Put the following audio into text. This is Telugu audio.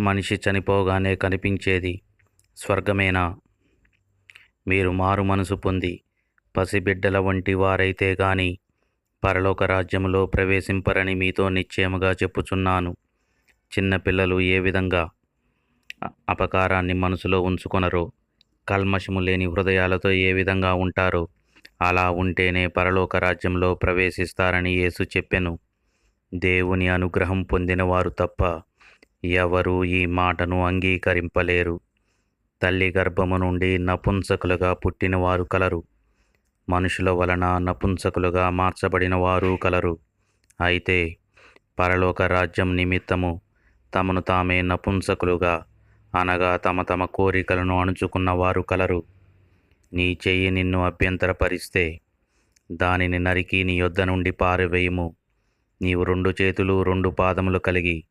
మనిషి చనిపోగానే కనిపించేది స్వర్గమేనా? మీరు మారు మనసు పొంది పసిబిడ్డల వంటి వారైతే గాని పరలోక రాజ్యములో ప్రవేశింపరని మీతో నిశ్చయముగా చెప్పుచున్నాను. చిన్నపిల్లలు ఏ విధంగా అపకారాన్ని మనసులో ఉంచుకొనరో కల్మషము లేని హృదయాలతో ఏ విధంగా ఉంటారో అలా ఉంటేనే పరలోక రాజ్యంలో ప్రవేశిస్తారని యేసు చెప్పెను. దేవుని అనుగ్రహం పొందిన వారు తప్ప ఎవరు ఈ మాటను అంగీకరింపలేరు. తల్లి గర్భము నుండి నపుంసకులుగా పుట్టినవారు కలరు. మనుషుల వలన నపుంసకులుగా మార్చబడిన వారు కలరు. అయితే పరలోక రాజ్యం నిమిత్తము తమను తామే నపుంసకులుగా అనగా తమ తమ కోరికలను అణుచుకున్న వారు కలరు. నీ చెయ్యి నిన్ను అభ్యంతరపరిస్తే దానిని నరికి నీ యొద్ద నుండి పారవేయుము. నీవు రెండు చేతులు రెండు పాదములు కలిగి